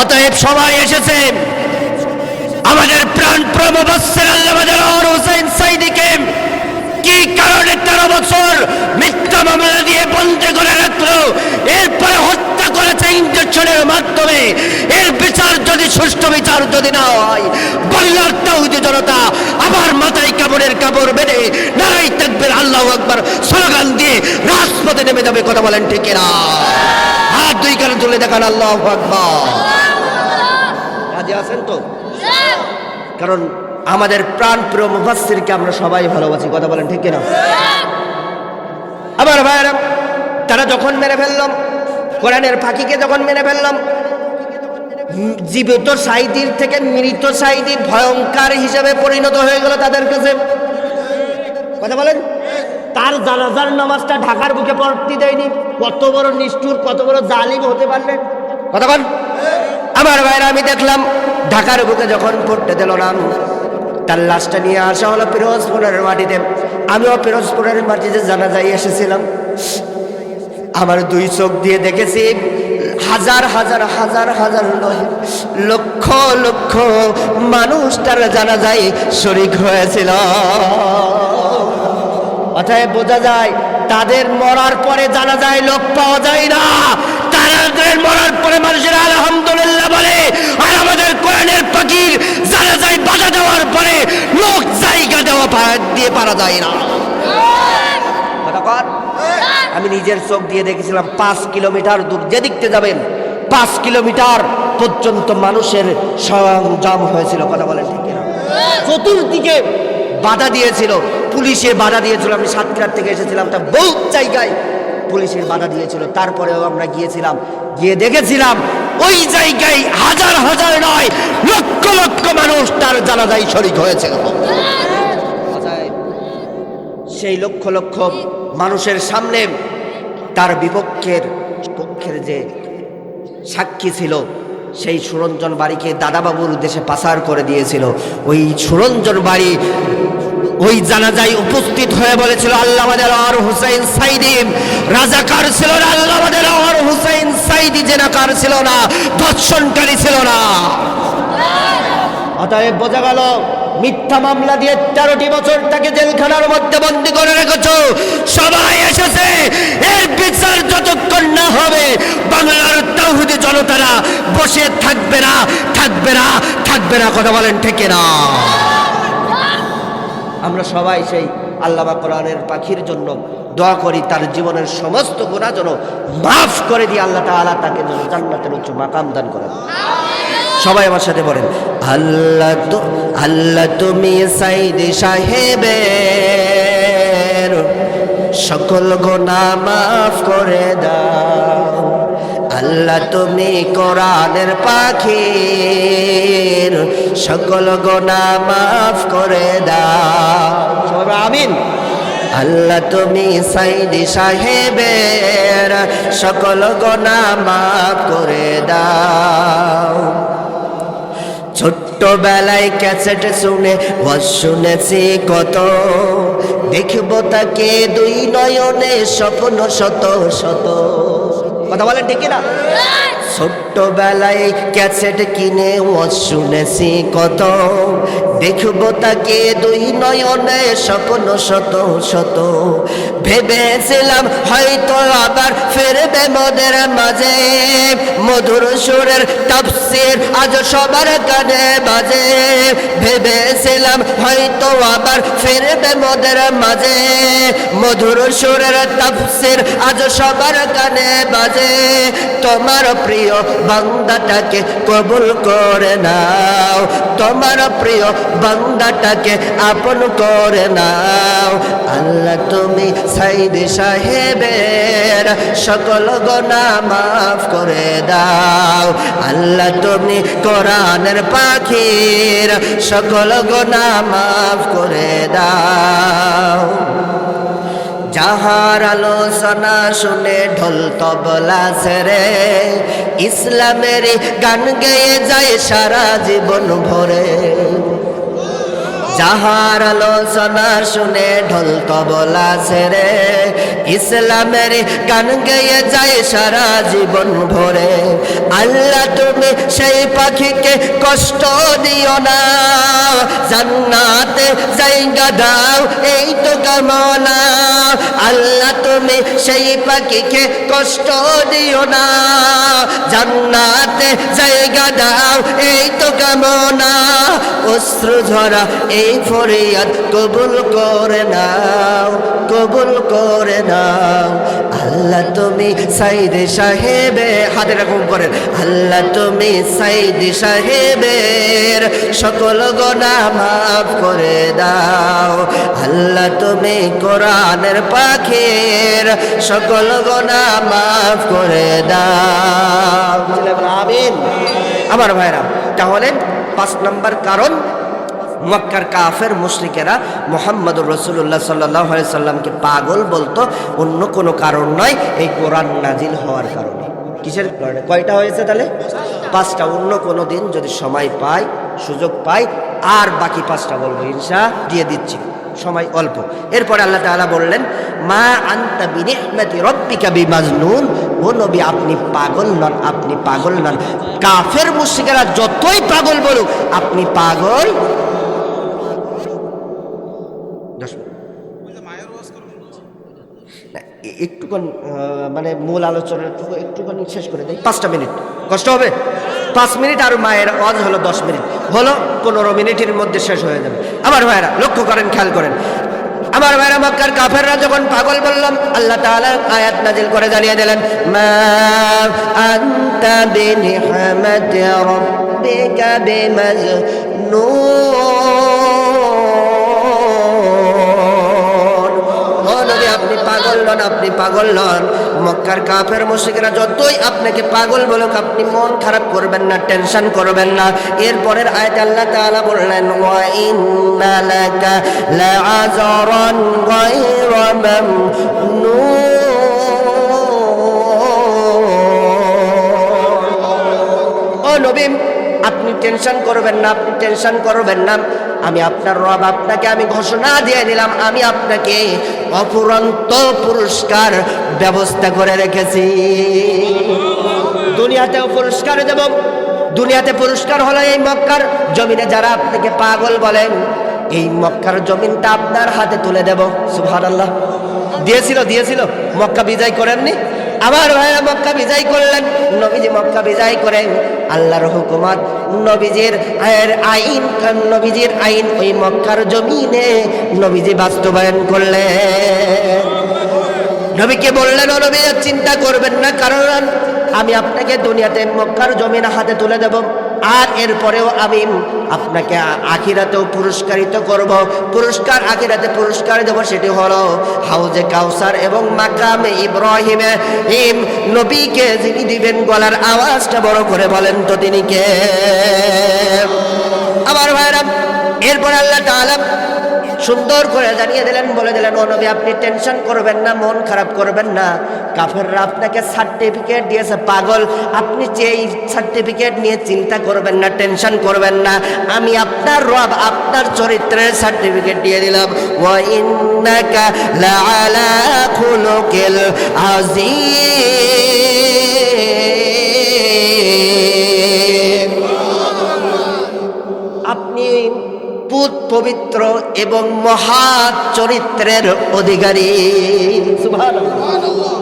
অতএব সবাই এসেছেন আমাদের প্রাণ প্রমবৎসের আল্লাহ হোসেন সাইদিকে কি কারণে তেরো বছর মিথ্যা মামলা দিয়ে বন্ধে করে রাখল, এরপরে হত্যা করেছে ইঞ্জেকশনের মাধ্যমে। এর বিচার যদি সুষ্ঠু বিচার যদি না হয়, বাংলার তাহুদি জনতা আবার মাথায় কাপড়ের কাপড় বেঁধে নারাই থাকবেন আল্লাহ একবার স্লোগান দিয়ে রাজপথে নেমে যাবে, কথা বলেন ঠিক না হাত দুই কারণ তুলে দেখান, আল্লাহ রাজি আছেন তো? কারণ আমাদের প্রাণ প্রিয় মুফাসসিরকে আমরা সবাই ভালোবাসি, কথা বলেন ঠিক কিনা? আমার ভাইয়েরা, তারা যখন মেরে ফেললাম, কোরআনের পাখিকে যখন মেরে ফেললাম, জীবিত সাইদির থেকে মৃত সাইদি ভয়ঙ্কর হিসেবে পরিণত হয়ে গেল তাদের কাছে। কথা বলেন? তার জানাজার নামাজটা ঢাকার বুকে পড়তে দেয়নি। কত বড় নিষ্ঠুর, কত বড় জালিম হতে পারলেন? বল আমার ভাইরা, আমি দেখলাম ঢাকার বুকে যখন পড়তে দিল না, তার লাশটা নিয়ে আসা হলো পিরোজপুরের মাটিতে। আমিও পিরোজপুরের মাটিতে জানা যাই এসেছিলাম। আমার দুই চোখ দিয়ে দেখেছি, হাজার হাজার হাজার হাজার লক্ষ লক্ষ মানুষ তার জানা যায় শরিক হয়েছিল। অতএব বোঝা যায় তাদের মরার পরে জানা যায় লোক পাওয়া যায় না। তাদের মরার পরে মানুষের আলহামদুলিল্লাহ বলে, আর আমাদের কোরআনের পাখির জানা যায় বাধা দেওয়ার পরে লোক জায়গা দেওয়া দিয়ে পারা যায় না। আমি নিজের চোখ দিয়ে দেখেছিলাম, পাঁচ কিলোমিটার দূর, যেদিকতে যাবেন, পাঁচ কিলোমিটার পর্যন্ত মানুষের সংযম হয়েছিল, কথা বলেন ঠিক চতুর্দিকে বাধা দিয়েছিল পুলিশে বাধা দিয়েছিল। আমি সাতক্ষীরার থেকে এসেছিলাম, তা বহুত জায়গায় পুলিশের বাধা দিয়েছিল। তারপরেও আমরা গিয়েছিলাম, গিয়ে দেখেছিলাম, ওই জায়গায় হাজার হাজার নয়, লক্ষ লক্ষ মানুষ তার জানাজাই শরিক হয়েছিল সেই লক্ষ লক্ষ মানুষের সামনে তার বিপক্ষের, পক্ষের যে সাক্ষী ছিল, সেই সুরঞ্জন বাড়িকে দাদাবাবুর দেশে পাচার করে দিয়েছিল। ওই সুরঞ্জন বাড়ি ওই জানাজাই উপস্থিত হয়ে বলেছিল আল্লাহ আর হুসাইন সাইদি। রাজাকার ছিল না আল্লাহ আর হুসাইন সাইদি, জেনাকার ছিল না ধর্ষণকারী ছিল না। অতএব বোঝা গেল, মিথ্যা মামলা দিয়ে তেরোটি বছর তাকে জেলখানার মধ্যে বন্দি করে রেখেছ। সবাই এসেছে, এর বিচার যতক্ষণ না হবে, বাংলার তাহুদি জনতারা বসে থাকবে না থাকবে না থাকবে না, কথা বলেন ঠিক না আমরা সবাই সেই আল্লামা কোরআনের পাখির জন্য দোয়া করি, তার জীবনের সমস্ত গুণা যেন মাফ করে দিয়ে আল্লাহ তাআলা তাকে যেন জান্নাতের উচ্চ মাকাম দান করেন। সবাই আমার সাথে বলেন, আল্লাহ তো, আল্লাহ তুমি সাইদ সাহেবের সকল গোনা মাফ করে দাও। আল্লাহ তুমি কোরআনের পাখির সকল গোনা মাফ করে দাও। আমিন। আল্লাহ তুমি সাইদি সাহেবের সকল গোনা মাফ করে দাও। ছোট্টবেলায় ক্যাসেট শুনে ওয়াজ শুনেছি কত। দেখব তাকে দুই নয়নে স্বপ্ন শত শত। কথা বলেন ঠিক না ছোট্টবেলায় ক্যাসেট কিনে ওয়াজ শুনেছি কত। দেখব তাকে দুই নয়নে স্বপ্ন শত শত। ভেবেছিলাম হয়তো আবার ফিরবে মদের মাঝে। মধুর সুরের তাফসির আজ সবার কানে বাজে। ভেবেছিলাম হয়তো আবার ফিরবে মোদের মাঝে। মধুর সুরের তাফসির আজ সবার কানে বাজে। তোমার প্রিয় বান্দাটাকে কবুল করে নাও। তোমার প্রিয় বান্দাটাকে আপন করে নাও। আল্লাহ তুমি সাইদ সাহেবের সকল গোনা মাফ করে দাও। আল্লাহ তুমি কোরআনের পাখির সকল গোনা মাফ করে দাও। যাহার আলোচনা শুনে ঢোল তবলা সেরে ইসলামের গান গেয়ে যায় সারা জীবন ভরে। যাহার আলো আলোচনা শুনে ঢোল তবলা ছেড়ে ইসলামের গান গেয়ে যায় সারা জীবন ভরে। আল্লাহ, তুমি সেই পাখিকে কষ্ট দিও না। জান্নাতে জায়গা দাও, এই তো কামনা। আল্লাহ, তুমি সেই পাখিকে কষ্ট দিও না। জান্নাতে জায়গা দাও, এই তো কামনা। অশ্রু ঝরা এই ফরিয়াদ কবুল করে নাও, কবুল করে নাও। আল্লাহ তুমি সাইদে সাহেবে, হাতে রকম করেন আল্লাহ তুমি সাইদে সাহেবের সকল গোনা মাফ করে দাও। আল্লাহ তুমি কোরআনের পাখির সকল গোনা মাফ করে দাও। আমার ভাইরা, তাহলে পাঁচ নম্বর কারণ মক্কার কাফের মুশরিকেরা মোহাম্মদুর রসুল্লাহ সাল্লাহ সাল্লামকে পাগল বলতো, অন্য কোনো কারণ নয়, এই কোরআন নাজিল হওয়ার কারণে। কিসের কারণে? কয়টা হয়েছে তাহলে? পাঁচটা। অন্য কোনো দিন যদি সময় পাই, সুযোগ পাই, আর বাকি পাঁচটা বলব, ইনশা, দিয়ে দিচ্ছি। সময় অল্প। এরপরে আল্লাহ তাআলা বললেন, মা আন্তা বিনিহমাতি রব্বিকা বিমাজনুন। ও নবী, আপনি পাগল নন, আপনি পাগল নন। কাফের মুশিকেরা যতই পাগল বলুক, আপনি পাগল দশ মিনিট। না, এ- একটুখানি মানে মূল আলোচনার একটু- একটুখানি শেষ করে দেয় পাঁচটা মিনিট। কষ্ট হবে? পাঁচ মিনিট আর মায়ের অজ হলো দশ মিনিট। হলো পনেরো মিনিটের মধ্যে শেষ হয়ে যাবে। আমার ভাইয়েরা, লক্ষ্য করেন, খেয়াল করেন। আমার ভাইরা মক্কার কাফেররা যখন পাগল বললাম, আল্লাহ তাআলা আয়াত নাজিল করে জানিয়ে দিলেন, মা আনতা নন আপনি পাগল নন, মক্কার কাফের মুশরিকরা যতই আপনাকে পাগল বলুক, আপনি মন খারাপ করবেন না, টেনশন করবেন না। এরপরের আয়াতে আল্লাহ তাআলা বললেন, ওয়া ইন্না লাকা লাআজরান গায়রা মামনুন। নবী, আপনি টেনশন করবেন না, আপনি টেনশন করবেন না। আমি আপনার রব, আপনাকে আমি ঘোষণা দিয়ে দিলাম, আমি আপনাকে অপুরন্ত পুরস্কার ব্যবস্থা করে রেখেছি। দুনিয়াতেও পুরস্কার দেব। দুনিয়াতে পুরস্কার হলো এই মক্কার জমিনে যারা আপনাকে পাগল বলেন, এই মক্কার জমিনটা আপনার হাতে তুলে দেব। সুবহানাল্লাহ। দিয়েছিল দিয়েছিল। মক্কা বিজয় করেননি? আমার ভাইরা মক্কা বিজয় করলেন, নবীজি মক্কা বিজয় করেন। আল্লাহর হুকুমত, নবীজির আইন নবীজির আইন ওই মক্কার জমিনে নবীজি বাস্তবায়ন করলেন। নবীকে বললেন, ও নবী চিন্তা করবেন না, কারণ আমি আপনাকে দুনিয়াতে মক্কার জমিন হাতে তুলে দেব। আর এরপরেও আমি আপনাকে আখিরাতেও পুরস্কারিত করব। পুরস্কার আখিরাতে পুরস্কার দেব সেটি হলো হাউজে কাউসার এবং মাকামে ইব্রাহিমে। ইম নবীকে যিনি দিবেন গলার আওয়াজটা বড় করে বলেন তো তিনি কে? আমার ভাইরা, এরপর আল্লাহ তাআলা সুন্দর করে জানিয়ে দিলেন, বলে দিলেন, ও নবী, আপনি টেনশন করবেন না, মন খারাপ করবেন না। কাফেররা আপনাকে সার্টিফিকেট দিয়েছে, পাগল। আপনি যে এই সার্টিফিকেট নিয়ে চিন্তা করবেন না, টেনশন করবেন না। আমি আপনার রব, আপনার চরিত্রের সার্টিফিকেট দিয়ে দিলাম। ওয়া ইন্নাকা লাআলা খুলুকিল আযীম। পবিত্র এবং মহা চরিত্রের অধিকারী সুবহানাল্লাহ।